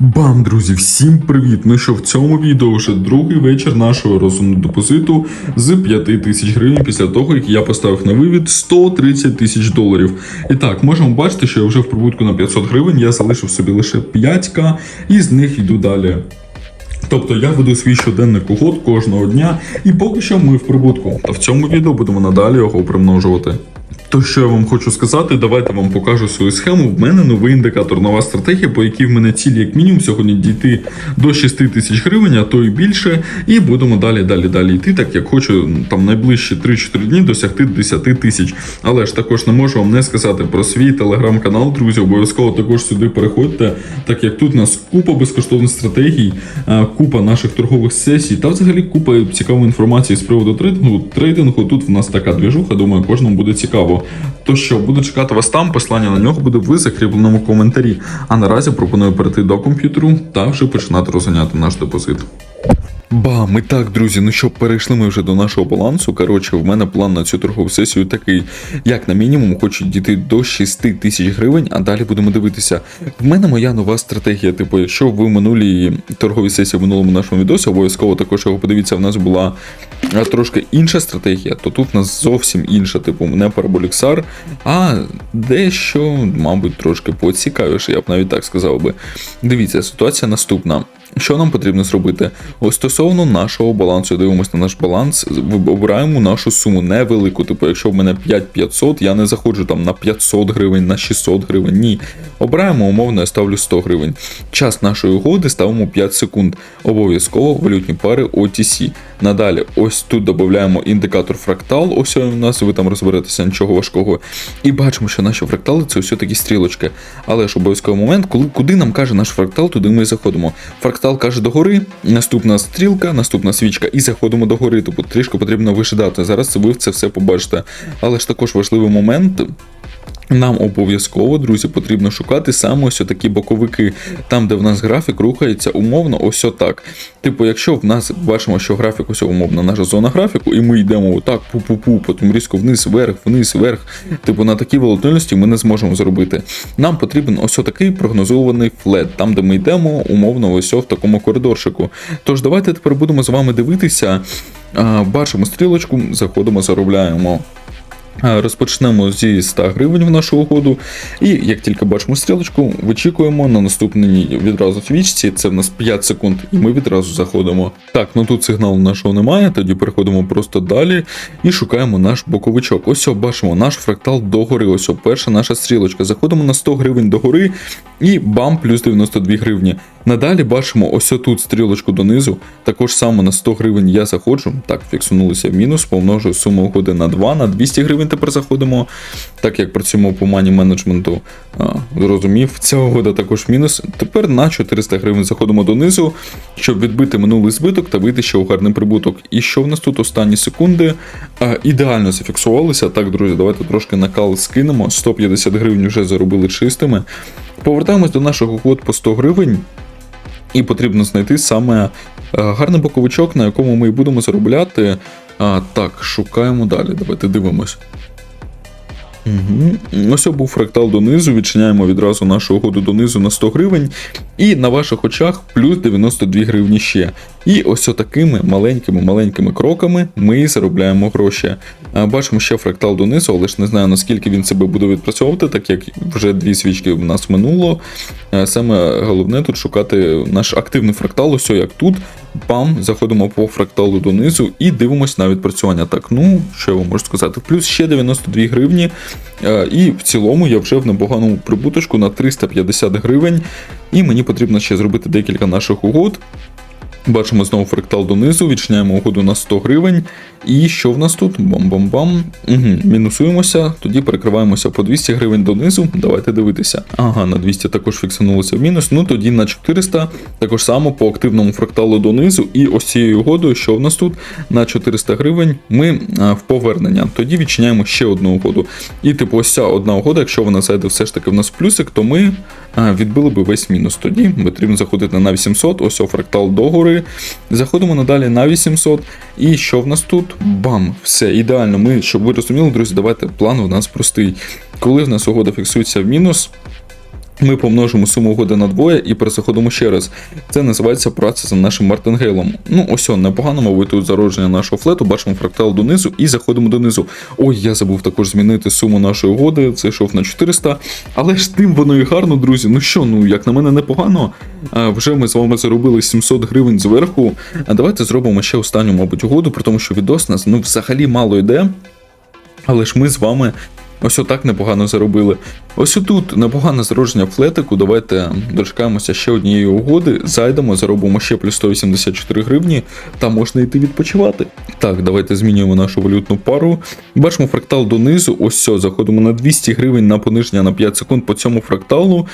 Бам, друзі, всім привіт! Ну що в цьому відео вже другий вечір нашого розумного депозиту з 5 тисяч гривень після того, як я поставив на вивід 130 тисяч доларів. І так, можемо бачити, що я вже в прибутку на 500 гривень, я залишив собі лише 5к і з них йду далі. Тобто я веду свій щоденник угод кожного дня, і поки що ми в прибутку. Та в цьому відео будемо надалі його примножувати. То що я вам хочу сказати, давайте вам покажу свою схему. В мене новий індикатор, нова стратегія, по якій в мене ціль як мінімум сьогодні дійти до 6 тисяч гривень, а то і більше. І будемо далі, далі, далі йти, так як хочу там найближчі 3-4 дні досягти 10 тисяч. Але ж також не можу вам не сказати про свій телеграм-канал, друзі. Обов'язково також сюди переходьте, так як тут у нас купа безкоштовних стратегій, купа наших торгових сесій та взагалі купа цікавої інформації з приводу трейдингу. Трейдингу тут в нас така двіжуха, думаю, кожному буде цікаво. То що, буду чекати вас там, послання на нього буде в закріпленому коментарі. А наразі пропоную перейти до комп'ютеру та вже починати розганяти наш депозит. Бам, і так, друзі, ну що, перейшли ми вже до нашого балансу. Коротше, в мене план на цю торгову сесію такий, як на мінімум, хочу дійти до 6 тисяч гривень, а далі будемо дивитися. В мене моя нова стратегія. Типу, якщо ви минулій торговій сесії в минулому нашому відосі, обов'язково також його подивіться, в нас була трошки інша стратегія, то тут в нас зовсім інша, типу, не параболіксар, а дещо, мабуть, трошки поцікавіше, я б навіть так сказав би. Дивіться, ситуація наступна. Що нам потрібно зробити? Ось стосовно нашого балансу, дивимося на наш баланс, обираємо нашу суму невелику. Типу, якщо в мене 5500, я не заходжу там на 500 гривень, на 600 гривень. Ні. Обираємо умовно, я ставлю 100 гривень. Час нашої угоди ставимо 5 секунд. Обов'язково валютні пари OTC. Надалі, ось тут додаємо індикатор фрактал. Ось у нас ви там розберетеся, нічого важкого. І бачимо, що наші фрактали це все такі стрілочки. Але ж обов'язковий момент, коли куди нам каже наш фрактал, туди ми і заходимо. Фрактал каже догори, наступна стрілка, наступна свічка, і заходимо догори. Тобто трішки потрібно вижидати. Зараз ви це все побачите. Але ж також важливий момент. Нам обов'язково, друзі, потрібно шукати саме ось такі боковики, там, де в нас графік рухається умовно, ось отак. Типу, якщо в нас бачимо, що графік ось умовно, наша зона графіку, і ми йдемо отак, пу-пу-пу, потім різко вниз, вверх, вниз, вверх. Типу, на такій волатильності ми не зможемо зробити. Нам потрібен ось такий прогнозований флет, там, де ми йдемо, умовно, ось в такому коридорчику. Тож давайте тепер будемо з вами дивитися. Бачимо стрілочку, заходимо, заробляємо. Розпочнемо зі 100 гривень в нашу угоду. І як тільки бачимо стрілочку, вичікуємо на наступній відразу свічці. Це в нас 5 секунд, і ми відразу заходимо. Так, ну тут сигналу нашого немає, тоді переходимо просто далі і шукаємо наш боковичок. Ось бачимо наш фрактал догори. Ось перша наша стрілочка. Заходимо на 100 гривень догори і бам, плюс 92 гривні. Надалі бачимо ось тут стрілочку донизу. Також саме на 100 гривень я заходжу. Так, фіксунулися в мінус, помножую суму угоди на 2, на 200 гривень тепер заходимо. Так як працюємо по мані менеджменту, зрозумів, ця угода також мінус. Тепер на 400 гривень заходимо донизу, щоб відбити минулий збиток та вийти ще у гарний прибуток. І що в нас тут останні секунди? Ідеально зафіксувалися. Так, друзі, давайте трошки накал скинемо. 150 гривень вже заробили чистими. Повертаємось до наших угод по 100 гривень. І потрібно знайти саме е, гарний боковичок, на якому ми і будемо заробляти. А, так, шукаємо далі. Давайте дивимось. Угу. Ось був фрактал донизу, відчиняємо відразу нашу угоду донизу на 100 гривень, і на ваших очах плюс 92 гривні ще. І ось такими маленькими-маленькими кроками ми заробляємо гроші. Бачимо ще фрактал донизу, але ж не знаю наскільки він себе буде відпрацьовувати, так як вже дві свічки в нас минуло. Саме головне тут шукати наш активний фрактал, ось як тут. Пам, заходимо по фракталу донизу і дивимось на відпрацювання. Так, ну що я вам можу сказати? Плюс ще 92 гривні. Е, І в цілому я вже в непоганому прибуточку на 350 гривень. І мені потрібно ще зробити декілька наших угод. Бачимо знову фрактал донизу, відчиняємо угоду на 100 гривень. І що в нас тут? Бам-бам-бам. Угу. Мінусуємося, тоді перекриваємося по 200 гривень донизу. Давайте дивитися. Ага, на 200 також фіксанулося в мінус. Ну тоді на 400, також само по активному фракталу донизу. І ось цією угодою, що в нас тут на 400 гривень, ми в повернення. Тоді відчиняємо ще одну угоду. І типу, ось ця одна угода, якщо вона зайде все ж таки в нас в плюсик, то ми відбили би весь мінус. Тоді потрібно заходити на 800, ось о, фрактал догори. Заходимо надалі на 800. І що в нас тут? Бам! Все, ідеально. Ми, щоб ви розуміли, друзі, давайте план у нас простий. Коли в нас угода фіксується в мінус, Ми помножимо суму угоди на двоє і перезаходимо ще раз. Це називається праця за нашим мартингейлом. Ну, ось он, непогано, мабуть, тут зародження нашого флету, бачимо фрактал донизу і заходимо донизу. Ой, я забув також змінити суму нашої угоди, це йшов на 400. Але ж тим воно і гарно, друзі. Ну що, ну як на мене непогано. А, вже ми з вами заробили 700 гривень зверху. А давайте зробимо ще останню, мабуть, угоду, при тому, що відос нас ну взагалі мало йде. Але ж ми з вами ось отак непогано заробили. Ось отут непогане зародження флетику. Давайте дочекаємося ще однієї угоди, зайдемо, заробимо ще плюс 184 гривні, та можна йти відпочивати. Так, давайте змінюємо нашу валютну пару. Бачимо фрактал донизу. Ось все, заходимо на 200 гривень на пониження на 5 секунд по цьому фракталу.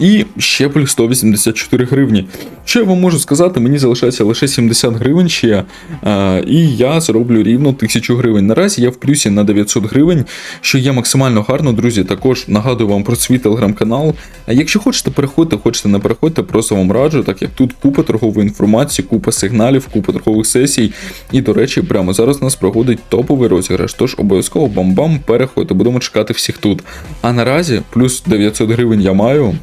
І ще плюс 184 гривні. Що я вам можу сказати? Мені залишається лише 70 гривень ще, а, і я зароблю рівно 1000 гривень. Наразі я в плюсі на 900 гривень, що є максимально гарно, друзі. Також нагадую вам про свій телеграм-канал. А якщо хочете переходьте, хочете не переходьте, просто вам раджу, так як тут купа торгової інформації, купа сигналів, купа торгових сесій. І, до речі, прямо зараз у нас проходить топовий розіграш. Тож обов'язково бам-бам, переходьте, будемо чекати всіх тут. А наразі плюс 900 гривень я маю.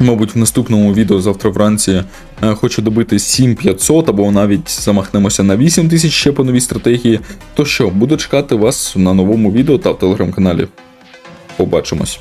Мабуть, в наступному відео завтра вранці е, хочу добити 7500 або навіть замахнемося на 8000 ще по новій стратегії. То що, буду чекати вас на новому відео та в телеграм-каналі. Побачимось.